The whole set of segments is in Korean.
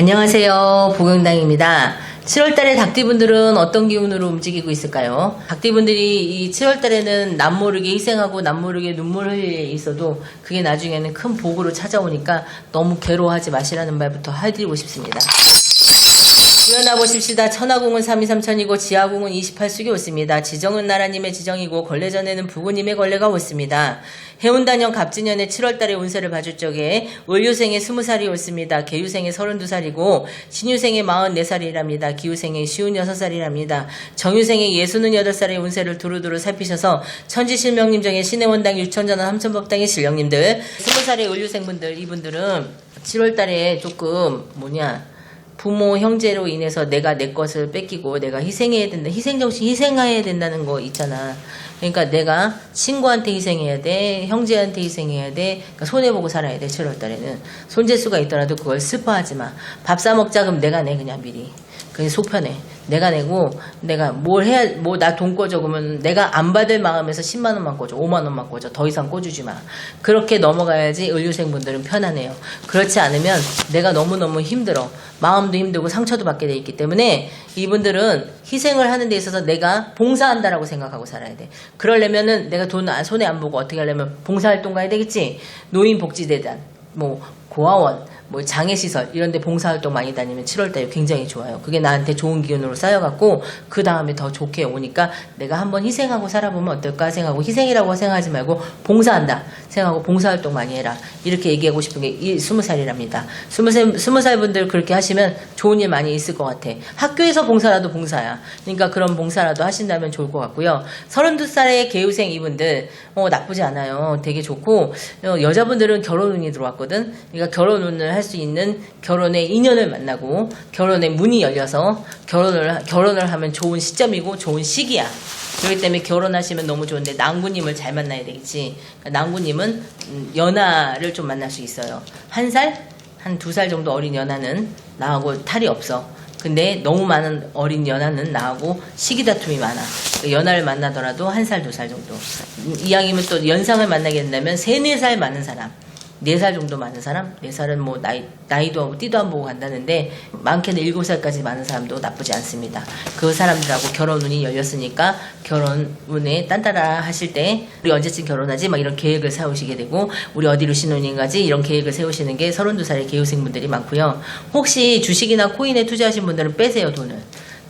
안녕하세요. 보경당입니다. 7월달에 닭띠분들은 어떤 기운으로 움직이고 있을까요? 닭띠분들이 이 7월달에는 남모르게 희생하고 남모르게 눈물 일이 있어도 그게 나중에는 큰 복으로 찾아오니까 너무 괴로워하지 마시라는 말부터 해드리고 싶습니다. 구현아 보십시다. 천하공은 3230이고 지하공은 28숙이 옳습니다. 지정은 나라님의 지정이고 걸레전에는 부구님의 걸레가 옳습니다. 해운단년 갑진년의 7월달에 운세를 봐줄 적에 을유생의 20살이 옳습니다. 개유생의 32살이고 신유생의 44살이랍니다. 기후생의 56살이랍니다. 정유생의 68살의 운세를 두루두루 살피셔서 천지실명님 중에 신해원당 유천전원 함천법당의 실령님들 20살의 을유생분들 이분들은 7월달에 조금 뭐냐 부모 형제로 인해서 내가 내 것을 뺏기고 내가 희생해야 된다. 희생 정신 희생해야 된다는 거 있잖아. 그러니까 내가 친구한테 희생해야 돼. 형제한테 희생해야 돼. 그러니까 손해 보고 살아야 돼. 7월 달에는. 손재수가 있더라도 그걸 슬퍼하지 마. 밥 사 먹자 그럼 내가 내 그냥 미리. 그게 속편해. 내가 내고 내가 뭘 해야 뭐 나 돈 꿔줘. 그러면 내가 안 받을 마음에서 10만 원만 꿔줘. 5만 원만 꿔줘. 더 이상 꿔주지 마. 그렇게 넘어가야지 의료생분들은 편하네요. 그렇지 않으면 내가 너무너무 힘들어. 마음도 힘들고 상처도 받게 돼 있기 때문에 이분들은 희생을 하는 데 있어서 내가 봉사한다라고 생각하고 살아야 돼. 그러려면은 내가 돈 안- 손에 안 보고 어떻게 하려면 봉사활동 가야 되겠지? 노인복지대단 뭐 고아원 뭐 장애시설 이런 데 봉사활동 많이 다니면 7월달에 굉장히 좋아요. 그게 나한테 좋은 기운으로 쌓여갖고 그 다음에 더 좋게 오니까 내가 한번 희생하고 살아보면 어떨까 생각하고 희생이라고 생각하지 말고 봉사한다 생각하고 봉사활동 많이 해라 이렇게 얘기하고 싶은 게이 스무 살이랍니다. 스무 살 스무 살 분들 그렇게 하시면 좋은 일 많이 있을 것 같아. 학교에서 봉사라도 봉사야. 그러니까 그런 봉사라도 하신다면 좋을 것 같고요. 서른두 살의 개우생 이분들 어, 나쁘지 않아요. 되게 좋고 어, 여자분들은 결혼 운이 들어왔거든. 그러니까 결혼 운을 할 수 있는 결혼의 인연을 만나고 결혼의 문이 열려서 결혼을 결혼을 하면 좋은 시점이고 좋은 시기야. 그렇기 때문에 결혼하시면 너무 좋은데 낭구님을 잘 만나야 되겠지. 그러니까 낭구님은 음, 연하를 좀 만날 수 있어요. 한 살, 한 두 살 정도 어린 연하는 나하고 탈이 없어. 근데 너무 많은 어린 연하는 나하고 시기 다툼이 많아. 그 연하를 만나더라도 한 살, 두 살 정도. 음, 이왕이면 또 연상을 만나게 된다면 세네 살 많은 사람. 네 살 정도 많은 사람, 네 살은 뭐 나이, 나이도 하고 띠도 안 보고 간다는데 많게는 일곱 살까지 많은 사람도 나쁘지 않습니다. 그 사람들하고 결혼 운이 열렸으니까 결혼 운에 딴따라 하실 때 우리 언제쯤 결혼하지? 막 이런 계획을 세우시게 되고 우리 어디로 신혼여행 가지? 이런 계획을 세우시는 게 32살의 개우생분들이 많고요. 혹시 주식이나 코인에 투자하신 분들은 빼세요, 돈을.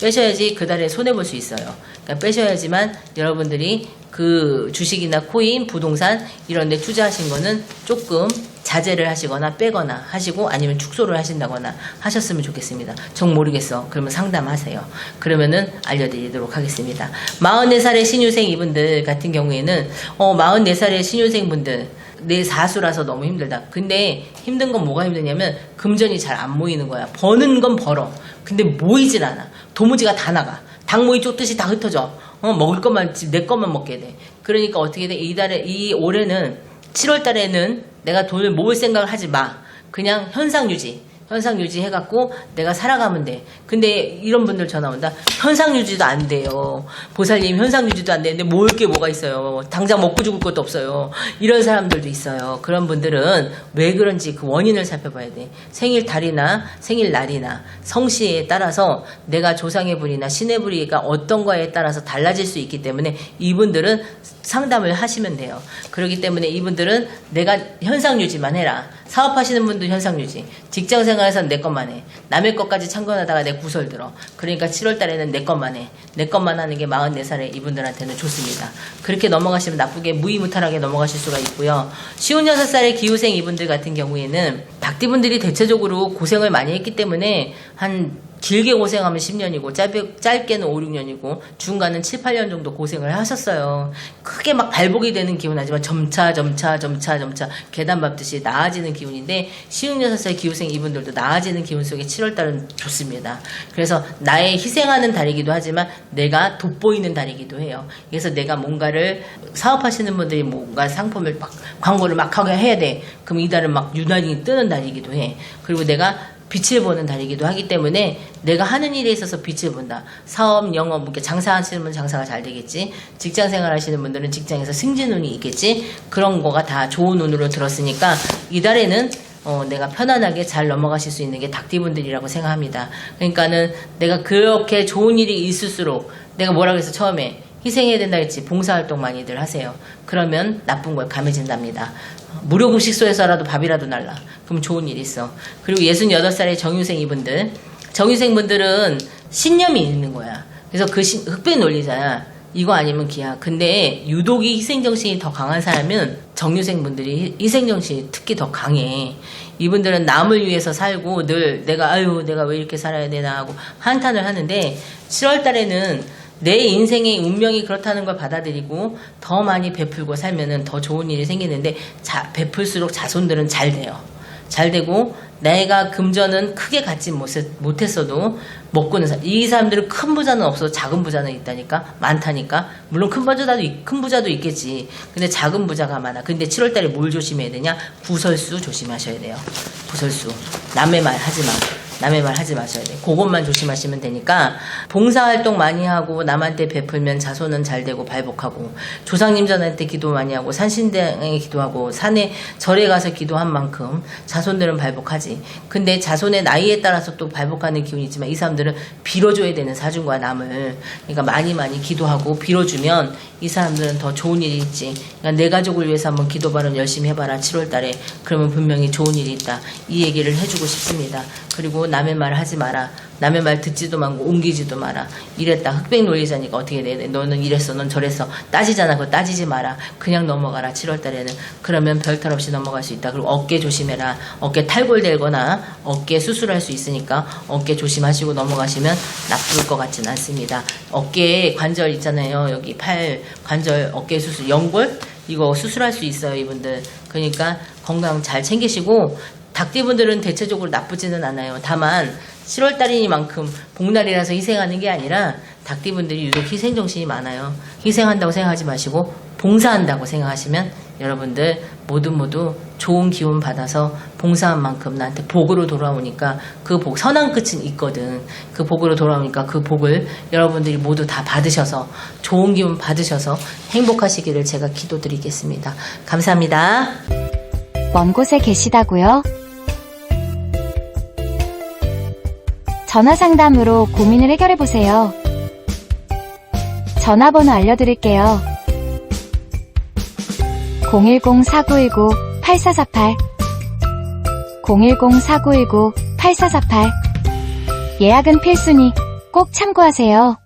빼셔야지 그 달에 손해 볼 수 있어요. 그러니까 빼셔야지만 여러분들이 그 주식이나 코인, 부동산 이런 데 투자하신 거는 조금 자제를 하시거나 빼거나 하시고 아니면 축소를 하신다거나 하셨으면 좋겠습니다. 정 모르겠어. 그러면 상담하세요. 그러면은 알려드리도록 하겠습니다. 44살의 신유생 이분들 같은 경우에는 어 44살의 신유생 분들 내 사수라서 너무 힘들다. 근데 힘든 건 뭐가 힘드냐면 금전이 잘 안 모이는 거야. 버는 건 벌어. 근데 모이질 않아. 도무지가 다 나가. 닭 모이 쫓듯이 다 흩어져. 어, 먹을 것만 지- 내 것만 먹게 돼. 그러니까 어떻게 돼? 이 달에 이 올해는 7월 달에는 내가 돈을 모을 생각을 하지 마. 그냥 현상 유지. 현상 유지 해갖고 내가 살아가면 돼. 근데 이런 분들 전화 온다. 현상 유지도 안 돼요. 보살님 현상 유지도 안 되는데 모을 게 뭐가 있어요. 당장 먹고 죽을 것도 없어요. 이런 사람들도 있어요. 그런 분들은 왜 그런지 그 원인을 살펴봐야 돼. 생일 달이나 생일 날이나 성씨에 따라서 내가 조상의 분이나 신의 분이가 어떤 거에 따라서 달라질 수 있기 때문에 이분들은 상담을 하시면 돼요. 그렇기 때문에 이분들은 내가 현상 유지만 해라. 사업하시는 분도 현상 유지. 직장 생활에서는 내 것만 해. 남의 것까지 참견하다가 내 구설 들어. 그러니까 7월 달에는 내 것만 해. 내 것만 하는 게 44살의 이분들한테는 좋습니다. 그렇게 넘어가시면 나쁘게 무의무탈하게 넘어가실 수가 있고요. 56살의 기후생 이분들 같은 경우에는 닭띠분들이 대체적으로 고생을 많이 했기 때문에 한 길게 고생하면 10년이고 짧게, 짧게는 5, 6년이고 중간은 7, 8년 정도 고생을 하셨어요. 크게 막 발복이 되는 기운 하지만 점차 점차 점차 점차 계단 밟듯이 나아지는 기운인데 56살 기후생 이분들도 나아지는 기운 속에 7월달은 좋습니다. 그래서 나의 희생하는 달이기도 하지만 내가 돋보이는 달이기도 해요. 그래서 내가 뭔가를 사업하시는 분들이 뭔가 상품을 막 광고를 막 하게 해야 돼. 그럼 이 달은 막 유난히 뜨는 달이기도 해. 그리고 내가 빛을 보는 달이기도 하기 때문에 내가 하는 일에 있어서 빛을 본다. 사업, 영업, 이렇게 장사하시는 분 장사가 잘 되겠지. 직장 생활 하시는 분들은 직장에서 승진 운이 있겠지. 그런 거가 다 좋은 운으로 들었으니까 이달에는 어, 내가 편안하게 잘 넘어가실 수 있는 게 닭띠분들이라고 생각합니다. 그러니까는 내가 그렇게 좋은 일이 있을수록 내가 뭐라 그랬어 처음에 희생해야 된다 했지 봉사활동 많이들 하세요. 그러면 나쁜 걸 감해진답니다. 무료 급식소에서라도 밥이라도 날라. 그럼 좋은 일 있어. 그리고 68살의 정유생 이분들. 정유생 분들은 신념이 있는 거야. 그래서 그 신- 흑백 논리자야. 이거 아니면 기야. 근데 유독이 희생정신이 더 강한 사람은 정유생 분들이 희생정신이 특히 더 강해. 이분들은 남을 위해서 살고 늘 내가 아유 내가 왜 이렇게 살아야 되나 하고 한탄을 하는데 7월 달에는 내 인생의 운명이 그렇다는 걸 받아들이고 더 많이 베풀고 살면은 더 좋은 일이 생기는데 자, 베풀수록 자손들은 잘 돼요. 잘 되고 내가 금전은 크게 갖지 못했- 못했어도 먹고는 사. 이 사람들은 큰 부자는 없어. 작은 부자는 있다니까? 많다니까? 물론 큰 부자도 있- 큰 부자도 있겠지. 근데 작은 부자가 많아. 근데 7월달에 뭘 조심해야 되냐? 구설수 조심하셔야 돼요. 구설수. 남의 말 하지 마 남의 말 하지 마셔야 돼. 그것만 조심하시면 되니까 봉사활동 많이 하고 남한테 베풀면 자손은 잘 되고 발복하고 조상님 전한테 기도 많이 하고 산신당에 기도하고 산에 절에 가서 기도한 만큼 자손들은 발복하지. 근데 자손의 나이에 따라서 또 발복하는 기운이 있지만 이 사람들은 빌어줘야 되는 사준과 남을 그러니까 많이 많이 기도하고 빌어주면 이 사람들은 더 좋은 일이 있지. 그러니까 내 가족을 위해서 한번 기도 발언 열심히 해봐라 7월 달에 그러면 분명히 좋은 일이 있다. 이 얘기를 해주고 싶습니다. 그리고 남의 말 하지 마라. 남의 말 듣지도 말고 옮기지도 마라. 이랬다. 흑백 논리자니까 어떻게 돼? 너는 이랬어. 넌 저랬어. 따지잖아. 그거 따지지 마라. 그냥 넘어가라. 7월 달에는. 그러면 별탈 없이 넘어갈 수 있다. 그리고 어깨 조심해라. 어깨 탈골되거나 어깨 수술할 수 있으니까 어깨 조심하시고 넘어가시면 나쁠 것 같진 않습니다. 어깨에 관절 있잖아요. 여기 팔 관절 어깨 수술 연골 이거 수술할 수 있어요. 이분들. 그러니까 건강 잘 챙기시고 닭띠분들은 대체적으로 나쁘지는 않아요. 다만 7월 달이니만큼 복날이라서 희생하는 게 아니라 닭띠분들이 유독 희생 정신이 많아요. 희생한다고 생각하지 마시고 봉사한다고 생각하시면 여러분들 모두 모두 좋은 기운 받아서 봉사한 만큼 나한테 복으로 돌아오니까 그 복, 선한 끝은 있거든. 그 복으로 돌아오니까 그 복을 여러분들이 모두 다 받으셔서 좋은 기운 받으셔서 행복하시기를 제가 기도드리겠습니다. 감사합니다. 먼 곳에 계시다고요? 전화 상담으로 고민을 해결해 보세요. 전화번호 알려드릴게요. 010-4919-8448 010-4919-8448 예약은 필수니 꼭 참고하세요.